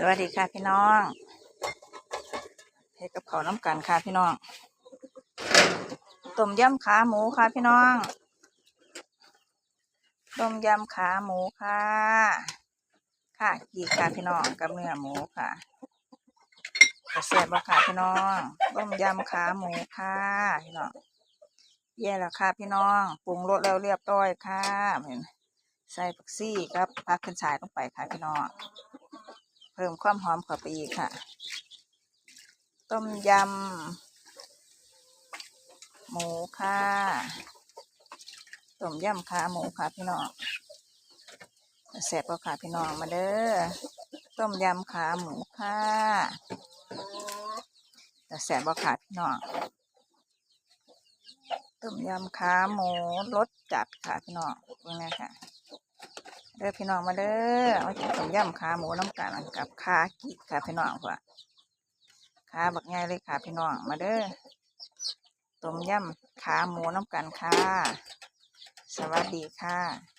สวัสดีค่ะพี่น้องเฮ็ดกับข้าวน้ำกันค่ะพี่น้องต้มยำขาหมูค่ะพี่น้องต้มยำขาหมูค่ะ ค่ะกีค่ะพี่น้องกับเนื้อหมูค่ะกระเสียบค่ะพี่น้องต้มยำขาหมูค่ะพี่น้องแย่แล้วค่ะพี่น้องปรุงรสแล้วเรียบร้อยค่ะเห็นใส่ผักซี่ครับผักขึ้นฉายลงไปค่ะพี่น้อง พิ่มความหอมเข้าไปอีกค่ะ ต้มยำหมูค่ะต้มยำขาหมูค่ะพี่น้องแซ่บก็ค่ะพี่น้องมาเด้อต้มยำขาหมูค่ะแต่แซ่บบ่ค่ะพี่น้องต้มยำขาหมูรสจัดค่ะพี่น้องเบิ่งนะค่ะ เด้อพี่น้องมาเด้อมากินต้มยำขาหมูน้ำกันกับขากิดค่ะพี่น้องค่ะขาบักง่ายเลยค่ะพี่น้องมาเด้อต้มยำขาหมูน้ำกันค่ะ สวัสดีค่ะ